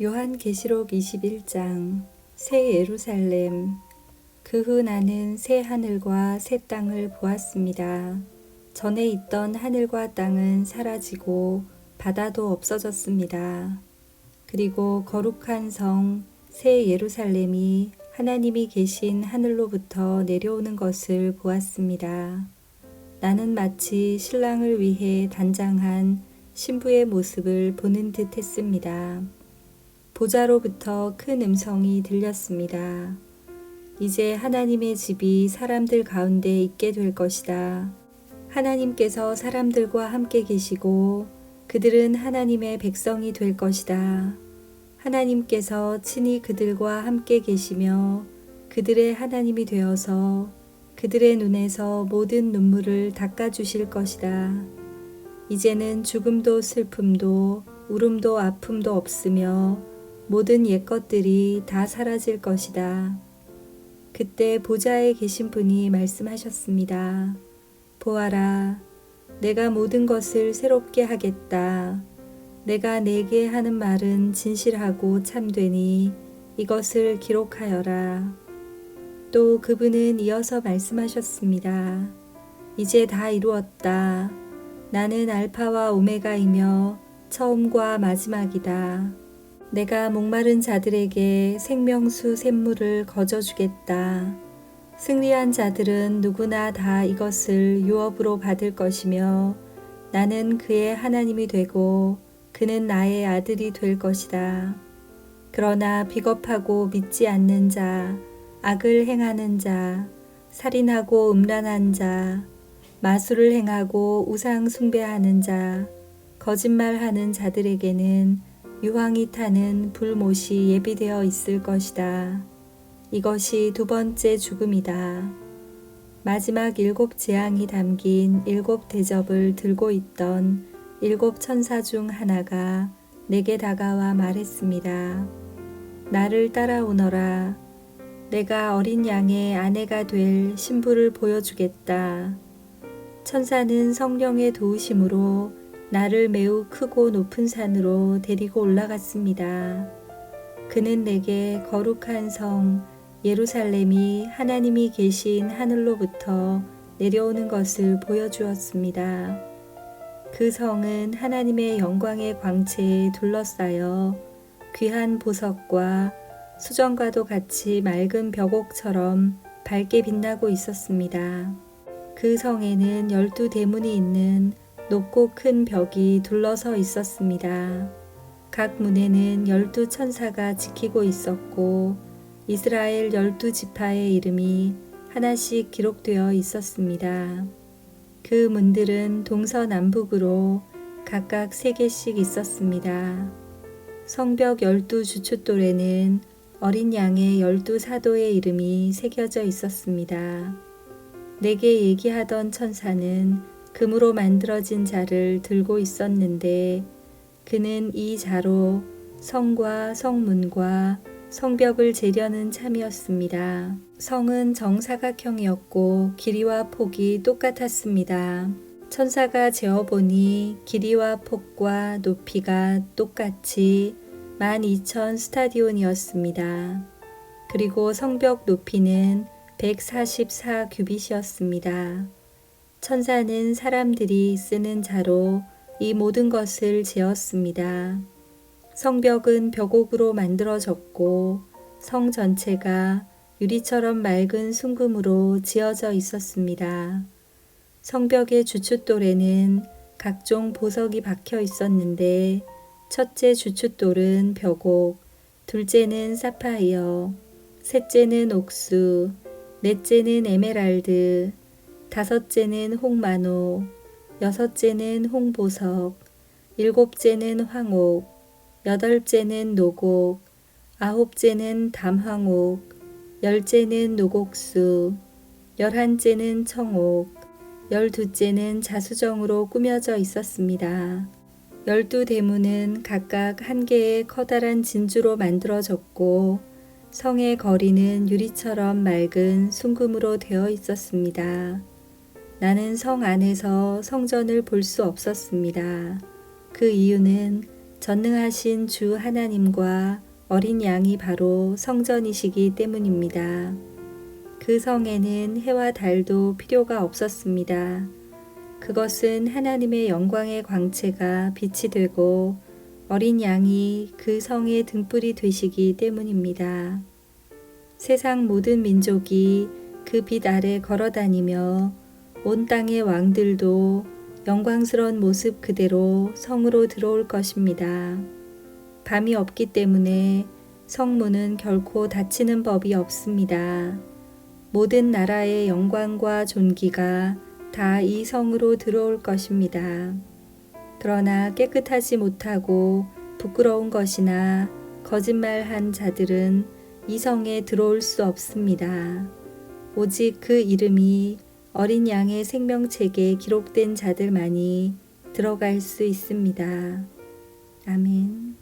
요한계시록 21장 새 예루살렘 그 후 나는 새 하늘과 새 땅을 보았습니다. 전에 있던 하늘과 땅은 사라지고 바다도 없어졌습니다. 그리고 거룩한 성 새 예루살렘이 하나님이 계신 하늘로부터 내려오는 것을 보았습니다. 나는 마치 신랑을 위해 단장한 신부의 모습을 보는 듯 했습니다. 보자로부터 큰 음성이 들렸습니다. 이제 하나님의 집이 사람들 가운데 있게 될 것이다. 하나님께서 사람들과 함께 계시고 그들은 하나님의 백성이 될 것이다. 하나님께서 친히 그들과 함께 계시며 그들의 하나님이 되어서 그들의 눈에서 모든 눈물을 닦아주실 것이다. 이제는 죽음도 슬픔도 울음도 아픔도 없으며 모든 옛 것들이 다 사라질 것이다. 그때 보좌에 계신 분이 말씀하셨습니다. 보아라, 내가 모든 것을 새롭게 하겠다. 내가 내게 하는 말은 진실하고 참되니 이것을 기록하여라. 또 그분은 이어서 말씀하셨습니다. 이제 다 이루었다. 나는 알파와 오메가이며 처음과 마지막이다. 내가 목마른 자들에게 생명수 샘물을 거저주겠다. 승리한 자들은 누구나 다 이것을 유업으로 받을 것이며 나는 그의 하나님이 되고 그는 나의 아들이 될 것이다. 그러나 비겁하고 믿지 않는 자, 악을 행하는 자, 살인하고 음란한 자, 마술을 행하고 우상 숭배하는 자, 거짓말하는 자들에게는 유황이 타는 불못이 예비되어 있을 것이다. 이것이 두 번째 죽음이다. 마지막 일곱 재앙이 담긴 일곱 대접을 들고 있던 일곱 천사 중 하나가 내게 다가와 말했습니다. 나를 따라오너라. 내가 어린 양의 아내가 될 신부를 보여주겠다. 천사는 성령의 도우심으로 나를 매우 크고 높은 산으로 데리고 올라갔습니다. 그는 내게 거룩한 성 예루살렘이 하나님이 계신 하늘로부터 내려오는 것을 보여주었습니다. 그 성은 하나님의 영광의 광채에 둘러싸여 귀한 보석과 수정과도 같이 맑은 벽옥처럼 밝게 빛나고 있었습니다. 그 성에는 열두 대문이 있는 높고 큰 벽이 둘러서 있었습니다. 각 문에는 열두 천사가 지키고 있었고 이스라엘 열두 지파의 이름이 하나씩 기록되어 있었습니다. 그 문들은 동서남북으로 각각 세 개씩 있었습니다. 성벽 열두 주춧돌에는 어린 양의 열두 사도의 이름이 새겨져 있었습니다. 내게 얘기하던 천사는 금으로 만들어진 자를 들고 있었는데 그는 이 자로 성과 성문과 성벽을 재려는 참이었습니다. 성은 정사각형이었고 길이와 폭이 똑같았습니다. 천사가 재어보니 길이와 폭과 높이가 똑같이 12,000 스타디온이었습니다. 그리고 성벽 높이는 144 규빗이었습니다. 천사는 사람들이 쓰는 자로 이 모든 것을 재었습니다. 성벽은 벽옥으로 만들어졌고 성 전체가 유리처럼 맑은 순금으로 지어져 있었습니다. 성벽의 주춧돌에는 각종 보석이 박혀 있었는데 첫째 주춧돌은 벽옥, 둘째는 사파이어, 셋째는 옥수, 넷째는 에메랄드, 다섯째는 홍마노, 여섯째는 홍보석, 일곱째는 황옥, 여덟째는 노곡, 아홉째는 담황옥, 열째는 노곡수, 열한째는 청옥, 열두째는 자수정으로 꾸며져 있었습니다. 열두 대문은 각각 한 개의 커다란 진주로 만들어졌고 성의 거리는 유리처럼 맑은 순금으로 되어 있었습니다. 나는 성 안에서 성전을 볼 수 없었습니다. 그 이유는 전능하신 주 하나님과 어린 양이 바로 성전이시기 때문입니다. 그 성에는 해와 달도 필요가 없었습니다. 그것은 하나님의 영광의 광채가 빛이 되고 어린 양이 그 성의 등불이 되시기 때문입니다. 세상 모든 민족이 그 빛 아래 걸어 다니며 온 땅의 왕들도 영광스러운 모습 그대로 성으로 들어올 것입니다. 밤이 없기 때문에 성문은 결코 닫히는 법이 없습니다. 모든 나라의 영광과 존귀가 다 이 성으로 들어올 것입니다. 그러나 깨끗하지 못하고 부끄러운 것이나 거짓말한 자들은 이 성에 들어올 수 없습니다. 오직 그 이름이 어린 양의 생명책에 기록된 자들만이 들어갈 수 있습니다. 아멘.